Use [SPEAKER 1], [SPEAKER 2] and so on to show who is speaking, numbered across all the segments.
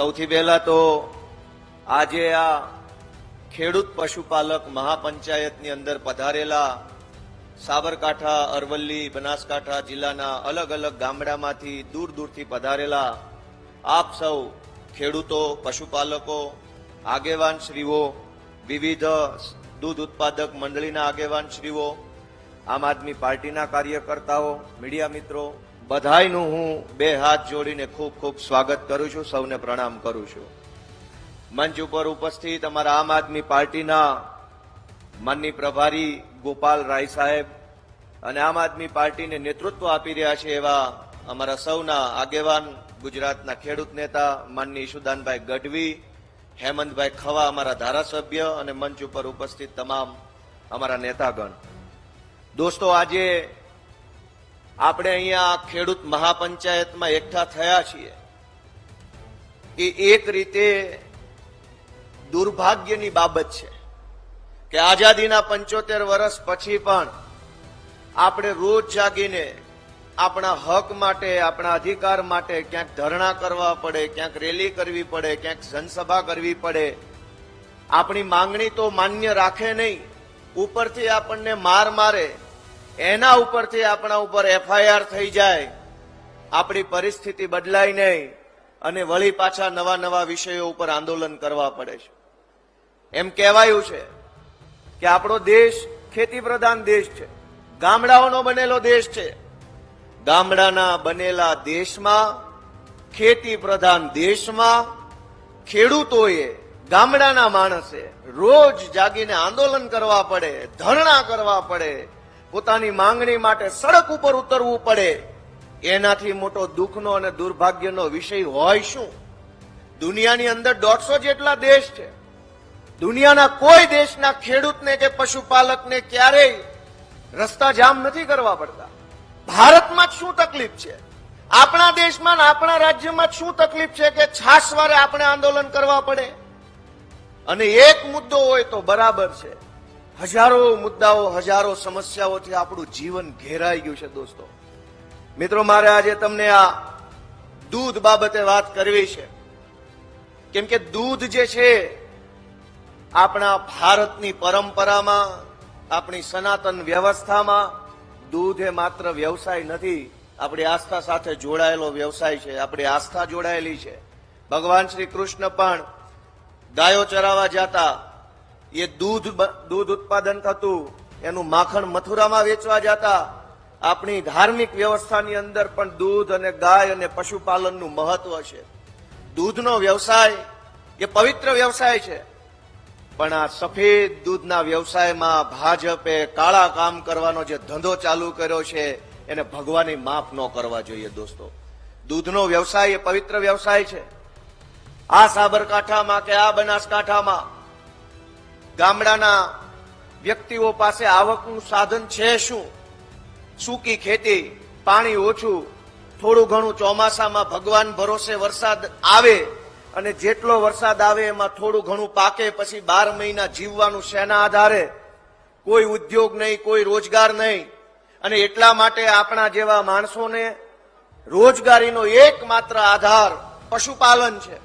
[SPEAKER 1] સૌથી પહેલા તો આજે આ ખેડૂત પશુપાલક મહાપંચાયતની અંદર પધારેલા સાબરકાંઠા, અરવલ્લી, બનાસકાંઠા જિલ્લાના અલગ અલગ ગામડામાંથી દૂર દૂરથી પધારેલા આપ સૌ ખેડૂતો, પશુપાલકો આગેવાન શ્રીઓ વિવિધ દૂધ ઉત્પાદક મંડળીના આગેવાન શ્રીઓ આમ આદમી પાર્ટીના કાર્યકર્તાઓ, મીડિયા મિત્રો બધાયનું હું બે હાથ જોડીને ખૂબ ખૂબ સ્વાગત કરું છું, સૌને પ્રણામ કરું છું. મંચ ઉપર ઉપસ્થિત અમારા આમ આદમી પાર્ટીના માનની પ્રભારી ગોપાલ રાય સાહેબ અને આમ આદમી પાર્ટીને નેતૃત્વ આપી રહ્યા છે એવા અમારા સૌના આગેવાન ગુજરાતના ખેડૂત નેતા માનની ઈશુદાનભાઈ ગઢવી, હેમંતભાઈ ખવા અમારા ધારાસભ્ય અને મંચ ઉપર ઉપસ્થિત તમામ અમારા નેતાગણ. દોસ્તો, આજે આપણે અહીંયા ખેડૂત મહાપંચાયતમાં એકઠા થયા છીએ એ એક રીતે દુર્ભાગ્યની બાબત છે કે આઝાદીના પંચોતેર વર્ષ પછી પણ આપણે રોજ જાગીને આપણા હક માટે, આપણા અધિકાર માટે ક્યાંક ધરણા કરવા પડે, ક્યાંક રેલી કરવી પડે, ક્યાંક જનસભા કરવી પડે. આપણી માંગણી તો માન્ય રાખે નહીં. ઉપરથી આપણને માર મારે એના ઉપરથી આપણા ઉપર એફઆઈઆર થઈ જાય, આપણી પરિસ્થિતિ બદલાય નહીં, અને વળી પાછા નવા નવા વિષયો ઉપર આંદોલન કરવા પડે છે. એમ કહેવાયું છે કે આપણો દેશ ખેતી પ્રધાન દેશ છે, ગામડાઓનો બનેલો દેશ છે. ગામડાના બનેલા દેશમાં ખેતી પ્રધાન દેશમાં ખેડૂતોએ ગામડાના માણસે રોજ જાગીને આંદોલન કરવા પડે, ધરણા કરવા પડે પોતાની માંગણી માટે સડક ઉપર ઉતરવું પડે. એનાથી મોટો દુઃખનો અને દુર્ભાગ્યનો વિષય હોય શું? દુનિયાની અંદર દોઢસો જેટલા દેશ છે. દુનિયાના કોઈ દેશના ખેડૂતને કે પશુપાલકને ક્યારેય રસ્તા જામ નથી કરવા પડતા. ભારતમાં જ શું તકલીફ છે? આપણા દેશમાં આપણા રાજ્યમાં શું તકલીફ છે કે છાસવારે આપણે આંદોલન કરવા પડે? અને એક મુદ્દો હોય તો બરાબર છે. હજારો મુદ્દાઓ, હજારો સમસ્યાઓથી આપણું જીવન ઘેરાઈ ગયું છે દોસ્તો. મિત્રો, મારે આજે તમને આ દૂધ બાબતે વાત કરવી છે. કેમ કે દૂધ જે છે, આપણા ભારતની પરંપરામાં, આપણી સનાતન વ્યવસ્થામાં દૂધ એ માત્ર વ્યવસાય નથી, આપણી આસ્થા સાથે જોડાયેલો વ્યવસાય છે, આપણી આસ્થા જોડાયેલી છે. ભગવાન શ્રી કૃષ્ણ પણ ગાયો ચરાવવા જતા એ દૂધ દૂધ ઉત્પાદન થતું, એનું માખણ મથુરામાં વેચવા જતા, આપણી ધાર્મિક વ્યવસ્થાની અંદર પણ દૂધ અને ગાય અને પશુપાલનનું મહત્વ છે. દૂધનો વ્યવસાય એ પવિત્ર વ્યવસાય છે. પણ આ સફેદ દૂધના વ્યવસાયમાં ભાજપે કાળા કામ કરવાનો જે ધંધો ચાલુ કર્યો છે, એને ભગવાને માફ ન કરવા જોઈએ દોસ્તો. દૂધનો વ્યવસાય એ પવિત્ર વ્યવસાય છે. આ સાબરકાંઠામાં કે આ બનાસકાંઠામાં ગામડાના વ્યક્તિઓ પાસે આવકનું સાધન છે શું? સૂકી ખેતી, પાણી ઓછું, થોડું ઘણું ચોમાસામાં ભગવાન ભરોસે વરસાદ આવે અને જેટલો વરસાદ આવે એમાં થોડું ઘણું પાકે પછી બાર મહિના જીવવાનું શેના આધારે? કોઈ ઉદ્યોગ નહીં, કોઈ રોજગાર નહીં. અને એટલા માટે આપણા જેવા માણસોને રોજગારીનો એકમાત્ર આધાર પશુપાલન છે.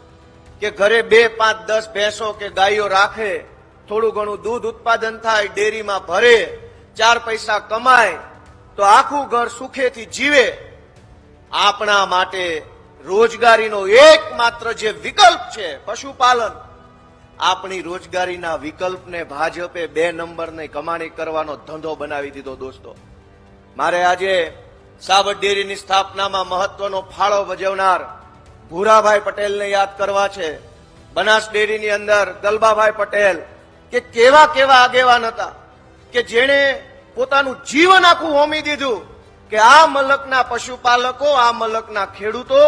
[SPEAKER 1] કે ઘરે બે, પાંચ, દસ ભેંસો કે ગાયો રાખે થોડું ઘણું દૂધ ઉત્પાદન થાય, ડેરીમાં ભરે, ચાર પૈસા કમાય, તો આખું ઘર સુખેથી જીવે. આપણા માટે રોજગારીનો એકમાત્ર જે વિકલ્પ છે પશુપાલન. આપણી રોજગારીના વિકલ્પને ભાજપે બે નંબરની કમાણી કરવાનો ધંધો બનાવી દીધો દોસ્તો. મારે આજે સાબર ડેરીની સ્થાપનામાં મહત્વનો ફાળો ભજવનાર ભૂરાભાઈ પટેલને યાદ કરવા છે. બનાસ ડેરીની અંદર ગલબાભાઈ પટેલ કે કેવા કેવા આગેવાન હતા કે જેણે પોતાનું જીવન આખું હોમી દીધું કે આ મલકના પશુપાલકો, આ મલકના ખેડૂતો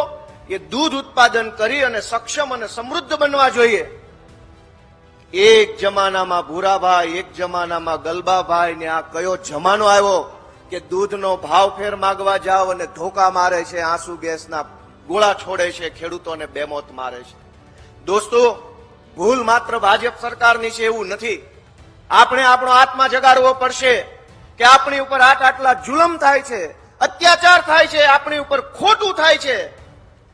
[SPEAKER 1] એ દૂધ ઉત્પાદન કરી અને સક્ષમ અને સમૃદ્ધ બનવા જોઈએ. એક જમાનામાં ભૂરાભાઈ, એક જમાનામાં ગલબાભાઈ ને આ કયો જમાનો આવ્યો કે દૂધનો ભાવ ફેર માગવા જાવ અને ધોકા મારે છે, આંસુ ગેસના ગોળા છોડે છે, ખેડૂતોને બેમોત મારે છે. દોસ્તો ભૂલ માત્ર ભાજપ સરકારની છે એવું નથી. આપણે આપણો આત્મા જગાડવો પડશે કે આપણી ઉપર આટ આટલા જુલમ થાય છે, અત્યાચાર થાય છે, આપણી ઉપર ખોટું થાય છે.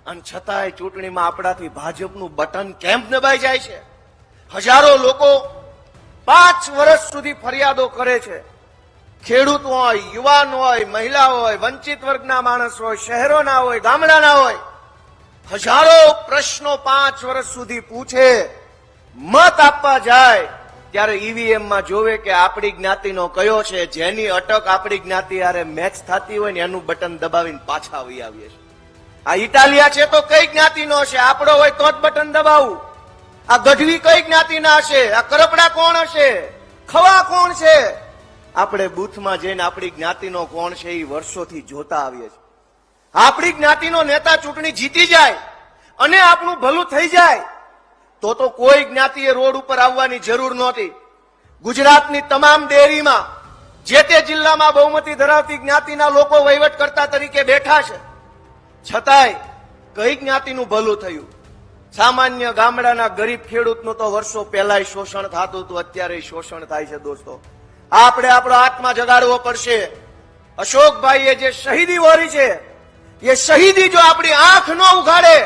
[SPEAKER 1] અને છતાંય ચૂંટણીમાં આપણાથી ભાજપનું બટન કેમ દબાઈ જાય છે? હજારો લોકો પાંચ વર્ષ સુધી ફરિયાદો કરે છે. ખેડૂત હોય, યુવાન હોય, મહિલા હોય, વંચિત વર્ગના માણસ હોય, શહેરોના હોય, ગામડાના હોય, હજારો પ્રશ્નો પાંચ વર્ષ સુધી પૂછે. મત આપવા જાય, ત્યારે ઈવીએમમાં જોવે કે આપણી જ્ઞાતિનો કયો છે, જેની અટક આપણી જ્ઞાતિ હારે મેચ થતી હોય ને એનું બટન દબાવીને પાછા આવી આવીએ છીએ. આ ઇટાલિયા છે તો કઈ જ્ઞાતિનો છે આપણો હોય તો જ બટન દબાવું. આ ગઢવી કઈ જ્ઞાતિના હશે? આ કરપડા કોણ હશે? ખવા કોણ છે? આપણે બૂથમાં જઈને આપણી જ્ઞાતિનો કોણ છે એ વર્ષોથી જોતા આવીએ છીએ. આપણી જ્ઞાતિનો નેતા ચૂંટણી જીતી જાય અને આપણું ભલું થઈ જાય. તો તો કોઈ જ્ઞાતિએ રોડ ઉપર આવવાની જરૂર નહોતી. ગુજરાતની તમામ ડેરીમાં જે તે જિલ્લામાં બહુમતી ધરાવતી જ્ઞાતિના લોકો વહીવટ કરતા તરીકે બેઠા છે. છતાંય કઈ જ્ઞાતિનું ભલું થયું? સામાન્ય ગામડાના ગરીબ ખેડૂતનું તો વર્ષો પહેલાય શોષણ થતું હતું અત્યારે શોષણ થાય છે દોસ્તો. આપણે આપણો આત્મા જગાડવો પડશે. અશોકભાઈએ જે શહીદી વોરી છે, એ શહીદી જો આપણી આંખ ન ઉઘાડે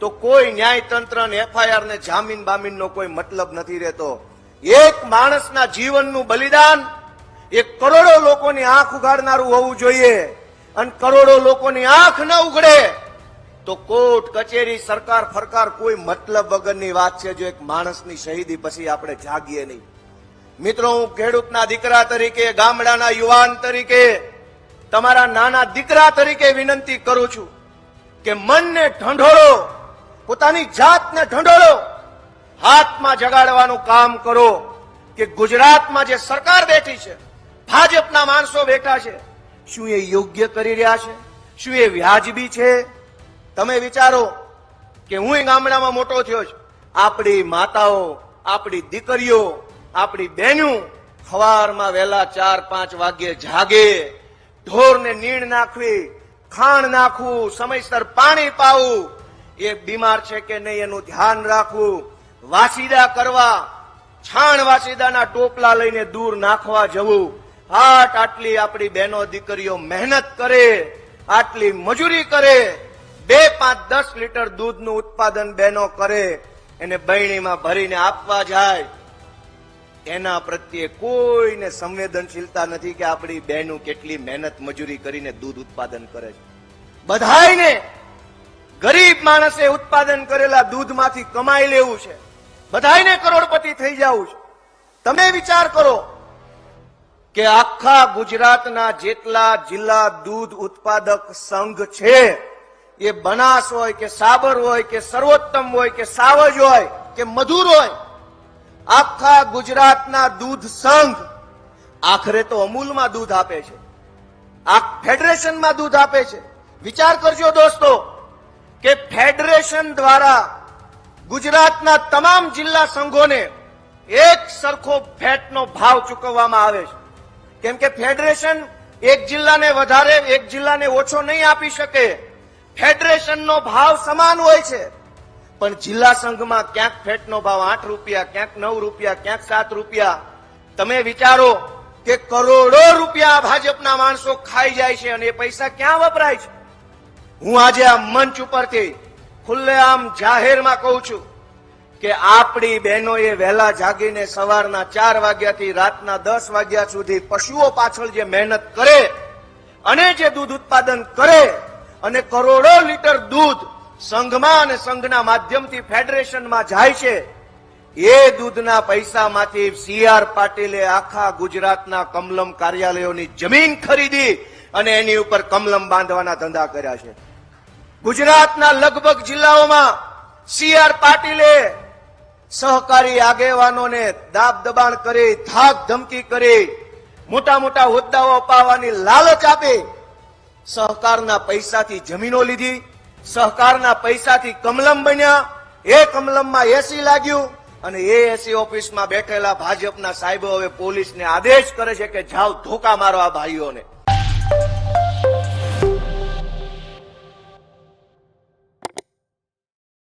[SPEAKER 1] તો કોઈ ન્યાયતંત્ર ને એફઆઈઆર ને જામીન બામીનનો કોઈ મતલબ નથી રહેતો. એક માણસના જીવનનું બલિદાન એ કરોડો લોકોની આંખ ઉઘાડનારું હોવું જોઈએ અને કરોડો લોકોની આંખ ન ઉઘડે તો કોર્ટ, કચેરી, સરકાર, ફરકાર કોઈ મતલબ વગરની વાત છે જો એક માણસની શહીદી પછી આપણે જાગીએ નહીં. મિત્રો, હું ખેડૂતના દીકરા તરીકે, ગામડાના યુવાન તરીકે, તમારા નાના દીકરા તરીકે વિનંતી કરું છું કે મનને ઢંઢોળો પોતાની જાતને ઢંઢોળો. હાથમાં જગાડવાનું કામ કરો કે ગુજરાતમાં જે સરકાર બેઠી છે, ભાજપના માણસો બેઠા છે, શું એ યોગ્ય કરી રહ્યા છે? શું એ વ્યાજબી છે? તમે વિચારો કે હું ગામડામાં મોટો થયો છું. આપણી માતાઓ, આપણી દીકરીઓ, આપણી બહેનો સવારમાં વહેલા ચાર, પાંચ વાગ્યે જાગે, ઢોરને નીણ નાખવી ખાણ નાખવું, સમયસર પાણી પાવું એ બીમાર છે કે નહીં એનું ધ્યાન રાખવું. વાસીદા કરવા, છાણ વાસીદાના ટોપલા લઈને દૂર નાખવા જવું. આટ આટલી આપણી બહેનો દીકરીઓ મહેનત કરે, આટલી મજૂરી કરે, બે પાંચ દસ લીટર દૂધનું ઉત્પાદન બહેનો કરે, એને બહેણીમાં ભરીને આપવા જાય. એના પ્રત્યે કોઈને સંવેદનશીલતા નથી કે આપણી બહેનો કેટલી મહેનત મજૂરી કરીને દૂધ ઉત્પાદન કરે છે. બધાયને ગરીબ માણસે ઉત્પાદન કરેલા દૂધમાંથી કમાઈ લેવું છે. બધાયને કરોડપતિ થઈ જવું છે. તમે વિચાર કરો કે આખા ગુજરાતના જેટલા જિલ્લા દૂધ ઉત્પાદક સંઘ છે, એ બનાસ હોય કે સાબર હોય કે સર્વોત્તમ હોય કે સાવજ હોય કે મધુર હોય, આખા ગુજરાતના દૂધ સંઘ આખરે તો અમૂલમાં દૂધ આપે છે. આ ફેડરેશનમાં દૂધ આપે છે. વિચાર કરજો દોસ્તો ફેડરેશન દ્વારા ગુજરાતના તમામ જિલ્લા સંઘોને એક સરખો ફેટનો ભાવ ચૂકવવામાં આવે છે. કેમ કે ફેડરેશન એક જિલ્લાને વધારે, એક જિલ્લાને ઓછો નહીં આપી શકે. ફેડરેશનનો ભાવ સમાન હોય છે. પણ જિલ્લા સંઘમાં ક્યાંક ફેટનો ભાવ આઠ રૂપિયા, ક્યાંક નવ રૂપિયા, ક્યાંક સાત રૂપિયા. તમે વિચારો કે કરોડો રૂપિયા ભાજપના માણસો ખાઈ જાય છે અને એ પૈસા ક્યાં વપરાય છે? હું આજે આ મંચ ઉપરથી ખુલ્લેઆમ જાહેરમાં કહું છું કે આપણી બહેનોએ વહેલા જાગીને સવારના ચાર વાગ્યાથી રાતના દસ વાગ્યા સુધી પશુઓ પાછળ જે મહેનત કરે અને જે દૂધ ઉત્પાદન કરે અને કરોડો લીટર દૂધ સંઘમાં અને સંઘના માધ્યમથી ફેડરેશનમાં જાય છે, એ દૂધના પૈસામાંથી સી આર પાટીલે આખા ગુજરાતના કમલમ કાર્યાલયોની જમીન ખરીદી અને એની ઉપર કમલમ બાંધવાના ધંધા કર્યા છે. ગુજરાતના લગભગ જિલ્લાઓમાં સી આર પાટીલે સહકારી આગેવાનોને દાબ દબાણ કરી, ધાક ધમકી કરી મોટા મોટા હોદ્દાઓ અપાવવાની લાલચ આપી, સહકારના પૈસાથી જમીનો લીધી, સહકારના પૈસાથી કમલમ બન્યા, એ કમલમમાં એસી લાગ્યું અને એ એસી ઓફિસમાં બેઠેલા ભાજપના સાહેબો હવે પોલીસને આદેશ કરે છે કે જાઓ ધોકા મારો આ ભાઈઓને.